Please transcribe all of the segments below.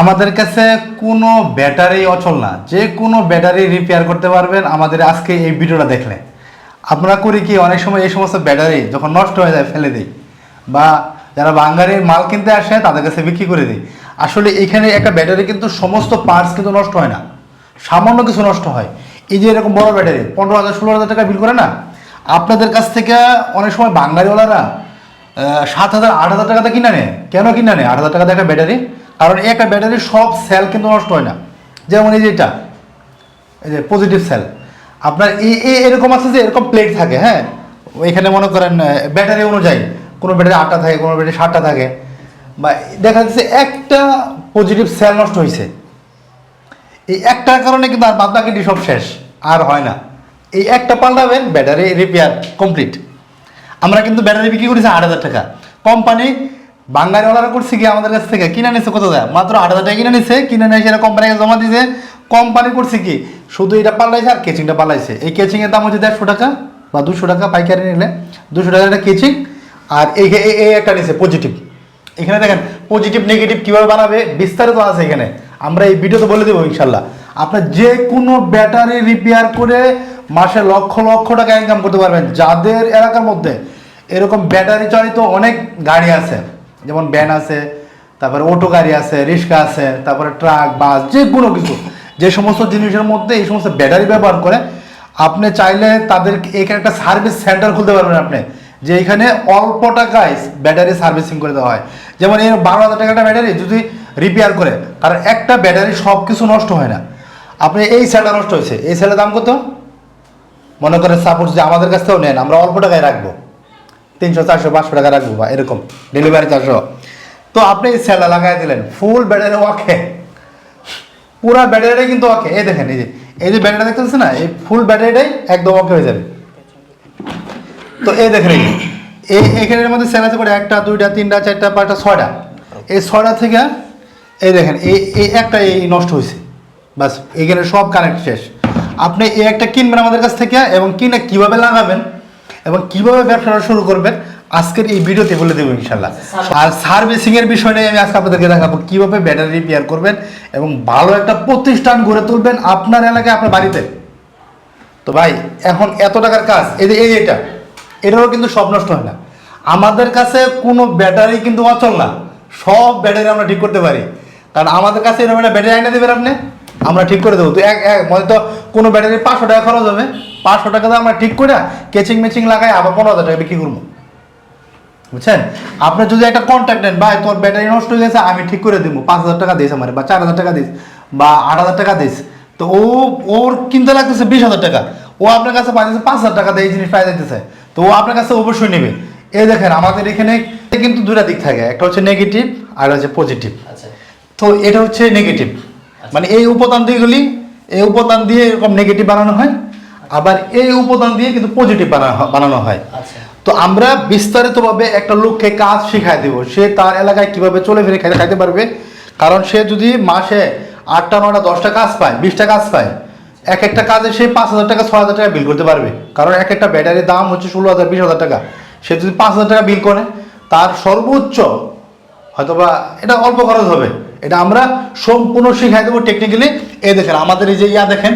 আমাদের কাছে কোনো ব্যাটারি অচল না। যে কোনো ব্যাটারি রিপেয়ার করতে পারবেন আমাদের আজকে এই ভিডিওটা দেখলে। আপনারা করি কি, অনেক সময় এই সমস্ত ব্যাটারি যখন নষ্ট হয়ে যায় ফেলে দিই বা যারা বাঙ্গারির মাল কিনতে আসে তাদের কাছে বিক্রি করে দিই। আসলে এখানে একটা ব্যাটারি কিন্তু সমস্ত পার্টস কিন্তু নষ্ট হয় না। সামান্য কিছু নষ্ট হয়। এই যে এরকম বড় ব্যাটারি, পনেরো হাজার ষোলো হাজার টাকা বিল করে না? আপনাদের কাছ থেকে অনেক সময় বাঙালিওয়ালারা সাত হাজার, আট হাজার টাকাতে কিনা নেয়। কেন কিনা নেয়? আট হাজার টাকা একটা ব্যাটারি? কারণ একটা ব্যাটারির সব সেল কিন্তু নষ্ট হয় না। যেমন এই যে এটা, এই যে পজিটিভ সেল আপনার এই এরকম আছে যে এরকম প্লেট থাকে হ্যাঁ? এখানে মনে করেন ব্যাটারি অনুযায়ী কোনো ব্যাটারি আটটা থাকে, কোনো ব্যাটারি সাতটা থাকে। বা দেখা যাচ্ছে একটা পজিটিভ সেল নষ্ট হয়েছে এই একটার কারণে কিন্তু আর বাদবাকিটি সব শেষ, আর হয় না। এই একটা পাল্টাবেন, ব্যাটারি রিপেয়ার কমপ্লিট আমরা কিন্তু ব্যাটারি বিক্রি করেছি আট হাজার টাকা। কোম্পানি বাঙালিওয়ালারা করছে কি আমাদের কাছ থেকে? কিনে নিচ্ছে কত দেয়? মাত্র আট হাজার টাকা কিনে নিচ্ছে কিনে নিয়ে সেটা কোম্পানিকে জমা দিয়েছে কোম্পানি করছে কি? শুধু এটা পাল্লাইছে আর কেচিংটা পাল্লাইছে। এই কেচিংয়ের দাম হচ্ছে দেড়শো টাকা বা দুশো টাকা পাইকারি নিলে। দুশো টাকা একটা কেচিং আর এই এই- একটা নিচ্ছে পজিটিভ এখানে দেখেন পজিটিভ নেগেটিভ কীভাবে বানাবে? বিস্তারিত আছে এখানে। আমরা এই ভিডিওতে বলে দেবো ইনশাল্লাহ। আপনার যে কোনো ব্যাটারি রিপেয়ার করে মাসে লক্ষ লক্ষ টাকা ইনকাম করতে পারবেন। যাদের এলাকার মধ্যে এরকম ব্যাটারি চালিত অনেক গাড়ি আছে যেমন ভ্যান আছে, তারপরে অটো গাড়ি আছে, রিক্সা আছে, তারপরে ট্রাক, বাস যে কোনো কিছু। যে সমস্ত জিনিসের মধ্যে এই সমস্ত ব্যাটারি ব্যবহার করে আপনি চাইলে তাদের এখানে একটা সার্ভিস সেন্টার খুলতে পারবেন আপনি, যে এখানে অল্প টাকায় ব্যাটারি সার্ভিসিং করে দেওয়া হয়। যেমন এই বারো হাজার টাকাটা ব্যাটারি যদি রিপেয়ার করে কারণ একটা ব্যাটারি সব কিছু নষ্ট হয় না। আপনি এই সেলটা নষ্ট হয়েছে, এই সেলের দাম কত? মনে করেন সাপোজ যে আমাদের কাছ থেকেও নেন, আমরা অল্প টাকায় রাখব। তিনশো চারশো, পাঁচশো টাকা রাখব বা এরকম ডেলিভারি চারশো তো আপনি সেলটা লাগাই দিলেন ফুল ব্যাটারি ওয়াকে পুরা ব্যাটারিটাই কিন্তু ওকে। এই দেখেন, এই যে এই যে ব্যাটারিটা দেখতেছেন না? এই ফুল ব্যাটারিটাই একদম ওকে হয়ে যাবে। তো এই দেখেন, এই এই এখানের মধ্যে সেল আছে করে একটা, দুইটা, তিনটা, চারটা, পাঁচটা, ছয়টা। এই ছয়টা থেকে, এই দেখেন, এই এই একটা এই নষ্ট হয়েছে। বাস, এখানে সব কানেক্ট শেষ। আপনি এই একটা কিনবেন আমাদের কাছ থেকে এবং কিনে কীভাবে লাগাবেন এবং কীভাবে ব্যবসাটা শুরু করবেন, আজকের এই ভিডিওতে বলে দেবো ইনশাল্লাহ আর সার্ভিসিং এর বিষয় নিয়ে আমি আজকে আপনাদেরকে দেখাবো কীভাবে ব্যাটারি রিপেয়ার করবেন এবং ভালো একটা প্রতিষ্ঠান গড়ে তুলবেন আপনার এলাকায়, আপনার বাড়িতে। তো ভাই, এখন এত টাকার কাজ, এই যে, এই এটা, এটারও কিন্তু সব নষ্ট হয় না। আমাদের কাছে কোনো ব্যাটারি কিন্তু অচল না, সব ব্যাটারি আমরা ঠিক করতে পারি। কারণ আমাদের কাছে এরকম একটা ব্যাটারি এনে দেবেন আপনি, আমরা ঠিক করে দেবো। তো এক এক মানে কোনো ব্যাটারি পাঁচশো টাকা খরচ হবে পাঁচশো টাকা দিয়ে আমরা ঠিক করে কেচিং মেচিং লাগাই আবার পনেরো হাজার টাকা বিক্রি করব। বুঝছেন? আপনি যদি একটা কন্ট্যাক্ট নেন ভাই তোর ব্যাটারি নষ্ট হয়ে গেছে আমি ঠিক করে দিব। পাঁচ হাজার টাকা দিস আমার বা চার হাজার টাকা দিস বা আট হাজার টাকা দিস তো ও ওর কিনতে লাগতেছে বিশ হাজার টাকা। ও আপনার কাছে পাইতেছে পাঁচ হাজার টাকা দিয়ে এই জিনিস পাই যাইতেছে তো ও আপনার কাছে অবশ্যই নেবে। এই দেখেন আমাদের এখানে কিন্তু দুটা দিক থাকে। একটা হচ্ছে নেগেটিভ আর হচ্ছে পজিটিভ আচ্ছা। তো এটা হচ্ছে নেগেটিভ মানে এই উপাদান দিয়েগুলি এই উপাদান দিয়ে এরকম নেগেটিভ বানানো হয়। আবার এই উপাদান দিয়ে কিন্তু পজিটিভ বানানো বানানো হয়। আচ্ছা। তো আমরা বিস্তারিতভাবে একটা লোককে কাজ শিখাই দেব। সে তার এলাকায় কীভাবে চলে ফিরে খাইতে খাইতে পারবে? কারণ সে যদি মাসে আটটা নয়টা দশটা কাজ পায় বিশটা কাজ পায় এক একটা কাজে সে পাঁচ হাজার টাকা ছয় হাজার টাকা বিল করতে পারবে। কারণ এক একটা ব্যাটারির দাম হচ্ছে ষোলো হাজার বিশ হাজার টাকা। সে যদি পাঁচ হাজার টাকা বিল করে তার সর্বোচ্চ হয়তোবা এটা অল্প খরচ হবে। এটা আমরা সম্পূর্ণ শিখাই দেবো টেকনিক্যালি এই দেখেন আমাদের এই যে ইয়া দেখেন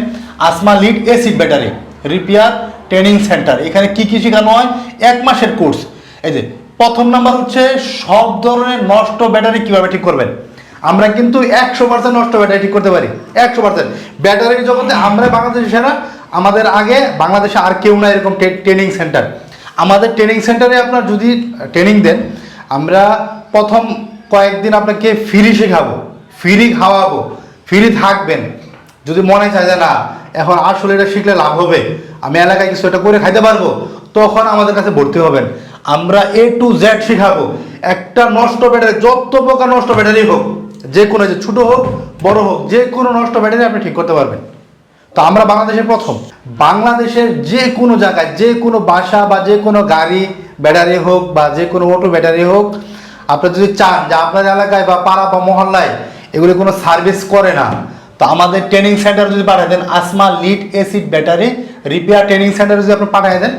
Asma lead acid battery, repair training centre. এখানে কি কি শেখানো হয়? এক মাসের কোর্স। এই যে, প্রথম নাম্বার হচ্ছে সব ধরনের নষ্ট ব্যাটারি কীভাবে ঠিক করবেন। আমরা কিন্তু একশো পার্সেন্ট নষ্ট ব্যাটারি ঠিক করতে পারি। একশো পার্সেন্ট ব্যাটারির জগতে আমরা বাংলাদেশি সেরা। আমাদের আগে বাংলাদেশে আর কেউ না এরকম ট্রেনিং সেন্টার। আমাদের ট্রেনিং সেন্টারে আপনার যদি ট্রেনিং দেন, আমরা প্রথম কয়েকদিন আপনাকে ফ্রি শেখাবো। ফ্রি খাওয়াবো। ফ্রি থাকবেন। যদি মনে চায় যে না এখন আসলে এটা শিখলে লাভ হবে। আমি এলাকায় কিছু এটা করে খাইতে পারব, তখন আমাদের কাছে ভর্তি হবেন। আমরা এ টু জেড শিখাবো। একটা নষ্ট ব্যাটারি, যত প্রকার নষ্ট ব্যাটারি হোক, যে কোনো যে ছোটো হোক, বড় হোক, যে কোনো নষ্ট ব্যাটারি আপনি ঠিক করতে পারবেন। তো আমরা বাংলাদেশের প্রথম। বাংলাদেশের যে কোনো জায়গায়, যে কোনো বাসা বা যে কোনো গাড়ি ব্যাটারি হোক বা যে কোনো অটো ব্যাটারি হোক, আপনি যদি চান যে আপনার এলাকায় বা পাড়া বা মহল্লায় এগুলি কোনো সার্ভিস করে না তো আমাদের ট্রেনিং সেন্টার যদি পাঠিয়ে দেন, Asma lead acid battery repair training centre যদি আপনি পাঠিয়ে দেন,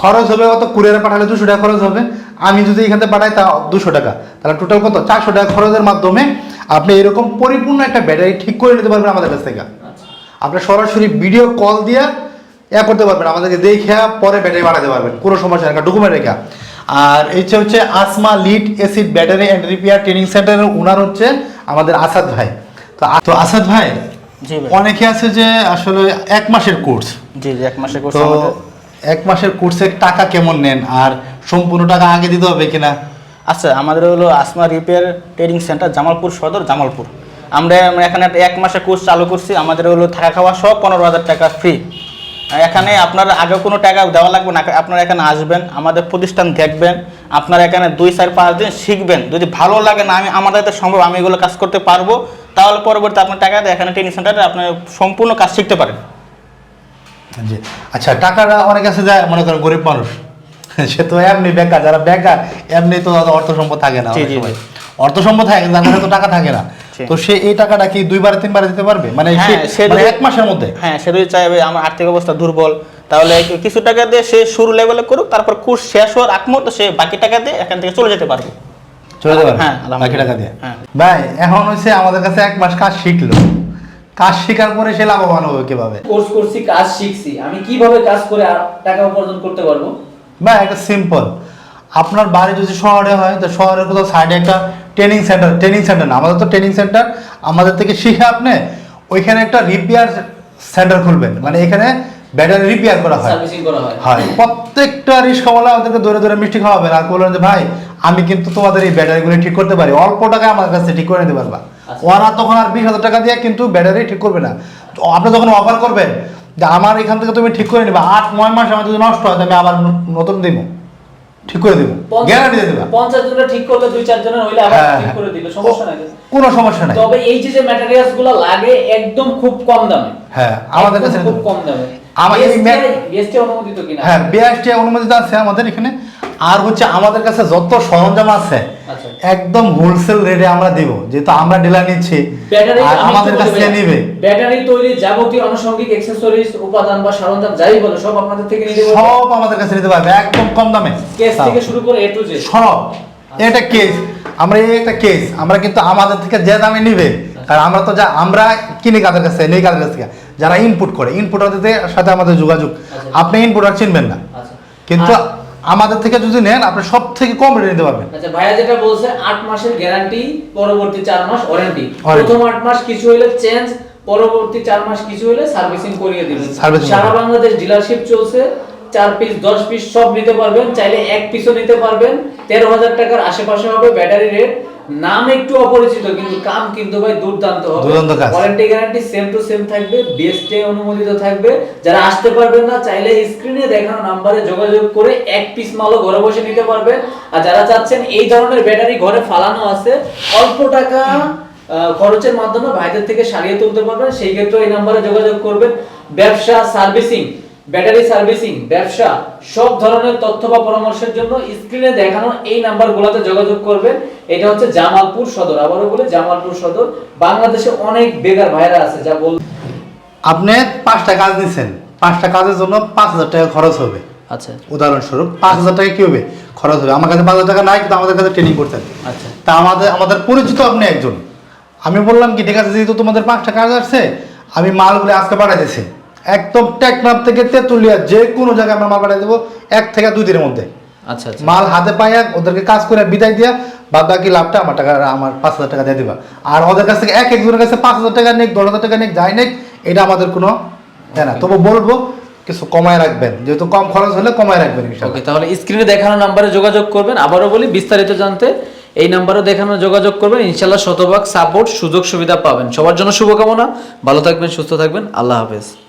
খরচ হবে কত? কুরিয়ারে পাঠালে দুশো টাকা খরচ হবে। আমি যদি এখান থেকে পাঠাই, তা দুশো টাকা। তাহলে টোটাল কত? চারশো টাকা খরচের মাধ্যমে আপনি এরকম পরিপূর্ণ একটা ব্যাটারি ঠিক করে নিতে পারবেন আমাদের কাছ থেকে। আপনি সরাসরি ভিডিও কল দিয়ে ইয়া করতে পারবেন, আমাদেরকে দেখে পরে ব্যাটারি বাড়াতে পারবেন। কোনো সমস্যা নেই ডকুমেন্ট রেখা। আর এই যে হচ্ছে Asma lead acid battery and repair training সেন্টারের ওনার হচ্ছে আমাদের আসাদ ভাই। তো আসাদ ভাই অনেকে আছে যে আসলে এক মাসের কোর্স জি জি এক মাসে কোর্স তো এক মাসের কোর্সের টাকা কেমন নেন? আর সম্পূর্ণ টাকা আগে দিতে হবে কিনা? আচ্ছা আমাদের হলো Asma repair training centre Jamalpur Sadar Jamalpur. আমরা আমরা এখানে এক মাসের কোর্স চালু করছি। আমাদের হলো থাকা খাওয়া সব পনেরো হাজার টাকা ফ্রি এখানে আপনার আগে কোনো টাকা দেওয়া লাগবে না। আপনারা এখানে আসবেন আমাদের প্রতিষ্ঠান দেখবেন। আপনারা এখানে দুই চার পাঁচ দিন শিখবেন। যদি ভালো লাগে না আমি আমাদের সম্ভব আমি এগুলো কাজ করতে পারব। তাহলে পরবর্তী আপনার টাকা দিয়ে এখানে ট্রেনিং সেন্টারে আপনি সম্পূর্ণ কাজ শিখতে পারেন। জি। আচ্ছা টাকাটা অনেক কাছে যায় মনে করেন গরিব মানুষ। সে তো এমনি বেকার যারা বেকার এমনি তো অর্থ সম্পদ থাকে না। অর্থ সম্পদ থাকে তার কাছে তো টাকা থাকে না। তো সে এই টাকাটা কি দুইবার তিনবার দিতে পারবে? মানে হ্যাঁ, মানে এক মাসের মধ্যে? হ্যাঁ সে যদি চাইবে আমার আর্থিক অবস্থা দুর্বল তাহলে কিছু টাকা দিয়ে সে শুরু লেভেলে করুক তারপর কোর্স শেষ হওয়ার আগ মুহূর্তে সে বাকি টাকা দিয়ে এখান থেকে চলে যেতে পারবে। চলে হ্যাঁ, টাকা দিয়ে। হ্যাঁ। ভাই এখন হচ্ছে আমাদের কাছে এক মাস কাজ শিখলো। কাজ শেখার পরে সে লাভবান হবে কীভাবে? কোর্স করছি কাজ শিখছি। আমি কীভাবে কাজ করে টাকা উপার্জন করতে পারব? একটা সিম্পল আপনার বাড়ি যদি শহরে হয় তো শহরের কোথাও সাইডে একটা ট্রেনিং সেন্টার ট্রেনিং সেন্টার না আমাদের তো ট্রেনিং সেন্টার আমাদের থেকে শিখে আপনি ওইখানে একটা রিপেয়ার সেন্টার খুলবেন। মানে এখানে ব্যাটারি রিপেয়ার করা হয়। সার্ভিসিং করা হয়। হয়। প্রত্যেকটা রিক্সাওয়ালা আমাদেরকে দৌড়ে দৌড়ে মিষ্টি খাওয়াবেন আর বলবেন যে ভাই আমি কিন্তু তোমাদের এই ব্যাটারিগুলো ঠিক করতে পারি। অল্প টাকায় আমার কাছে ঠিক করে নিতে পারবা। আচ্ছা। ওরা তখন আর বিশ হাজার টাকা দিয়ে কিন্তু ব্যাটারি ঠিক করবে না। তো আপনি যখন অফার করবেন যে আমার এখান থেকে তুমি ঠিক করে নিবা আট নয় মাস আমার যদি নষ্ট হয় আমি আবার নতুন দিব। ঠিক করে দিব। গ্যারান্টি দিয়ে দেবা। পঞ্চাশ ঠিক করলে দুই চার জনের হইলে আবার হ্যাঁ, ঠিক হ্যাঁ। করে দিবে সমস্যা নাই। কোনো সমস্যা নাই। তবে এই যে যে ম্যাটেরিয়ালসগুলো লাগে একদম খুব কম দামে। হ্যাঁ আমাদের কাছে খুব কম দামে। বিএসটি অনুমোদিত কিনা? হ্যাঁ বিআরটি অনুমোদিত আছে আমাদের এখানে। আর হচ্ছে আমাদের কাছে যত সরঞ্জাম আছে আচ্ছা। একদম হোলসেল রেটে আমরা দিব যেহেতু আমরা ডিলার নিচ্ছি আর আমাদের কাছ থেকে নিবে। ব্যাটারি তৈরি যাবতীয় আনুষঙ্গিক অ্যাকসেসরিজ উপাদান বা সরঞ্জাম যাই বলো সব আপনাদের থেকে নিতে পারবে। সব আমাদের কাছে নিতে পারবে একদম কম দামে। কেস থেকে শুরু করে এ টু জেড সব এটা কেস আমরা এই একটা কেস আমরা কিন্তু আমাদের থেকে যে দামে নিবে কারণ আমরা তো যা আমরা কিনি কাদের কাছে নেই কাদের কাছ থেকে। যারা ইনপুট করে ইনপুটারদের সাথে আমাদের যোগাযোগ। আচ্ছা। আপনি ইনপুটার চিনবেন না। আচ্ছা। কিন্তু আমাদের থেকে যদি নেন আপনি সব থেকে কম রেটে নিতে পারবেন। আচ্ছা ভাইয়া যেটা বলছে 8 মাসের গ্যারান্টি পরবর্তী 4 মাস ওয়ারেন্টি। প্রথম 8 মাস কিছু হলে চেঞ্জ পরবর্তী 4 মাস কিছু হলে সার্ভিসিং করিয়ে দিবেন। সার্ভিসিং সারা বাংলাদেশ ডিলারশিপ চলছে চার পিস দশ পিস সব নিতে পারবেন চাইলে এক পিসও নিতে পারবেন। তেরো হাজার টাকার আশেপাশে হবে ব্যাটারি রেট নাম একটু অপরিচিত কিন্তু কাম কিন্তু ভাই দুর্দান্ত হবে। দুর্দান্ত কাজ। Warranty guarantee same to same থাকবে বিএসটি অনুমোদিত থাকবে। যারা আসতে পারবেন না চাইলে স্ক্রিনে দেখানো নাম্বারে যোগাযোগ করে এক পিস মালও ঘরে বসে নিতে পারবেন। আর যারা চাচ্ছেন এই ধরনের ব্যাটারি ঘরে ফালানো আছে অল্প টাকা খরচের মাধ্যমে ভাইদের থেকে সারিয়ে তুলতে পারবেন। সেই ক্ষেত্রে এই নাম্বারে যোগাযোগ করবেন। ব্যবসা সার্ভিসিং ব্যাটারি সার্ভিসিং ব্যবসা সব ধরনের তথ্য বা পরামর্শের জন্য স্ক্রিনে দেখানো এই নাম্বারগুলোতে যোগাযোগ করবেন। এটা হচ্ছে জামালপুর সদর। আবারও বলে জামালপুর সদর। বাংলাদেশে অনেক বেকার ভাইরা আছে যা বল আপনি পাঁচটা কাজ নিছেন পাঁচটা কাজের জন্য পাঁচ হাজার টাকা খরচ হবে। আচ্ছা। উদাহরণস্বরূপ পাঁচ হাজার টাকা কি হবে খরচ হবে? আমার কাছে পাঁচ হাজার টাকা নাই কিন্তু আমাদের কাছে ট্রেনিং করতেন। আচ্ছা। তা আমাদের আমাদের পরিচিত আপনি একজন। আমি বললাম কি ঠিক আছে যেহেতু তোমাদের পাঁচটা কাজ আসছে আমি মালগুলো আজকে পাঠাই দিচ্ছি একদম টেকনাফ থেকে তেঁতুলিয়া যে কোনো জায়গায় আমরা মাল পাঠিয়ে দেবো এক থেকে দুই দিনের মধ্যে। আচ্ছা আচ্ছা। মাল হাতে পাইয়া ওদেরকে কাজ করে বিদায় দিয়া বাদ বাকি লাভটা আমার টাকা আমার পাঁচ হাজার টাকা দিয়ে দিবা। আর ওদের কাছ থেকে এক একজনের কাছে পাঁচ হাজার টাকা নেই দশ হাজার টাকা নেই যাই নেই এটা আমাদের কোনো হ্যাঁ না। তবু বলব কিছু কমায় রাখবেন। যেহেতু কম খরচ হলে কমায় রাখবেন ওকে তাহলে স্ক্রিনে দেখানো নাম্বারে যোগাযোগ করবেন। আবারও বলি বিস্তারিত জানতে এই নাম্বারে দেখানো যোগাযোগ করবেন। ইনশাল্লাহ শতভাগ সাপোর্ট সুযোগ সুবিধা পাবেন। সবার জন্য শুভকামনা। ভালো থাকবেন সুস্থ থাকবেন। আল্লাহ হাফেজ।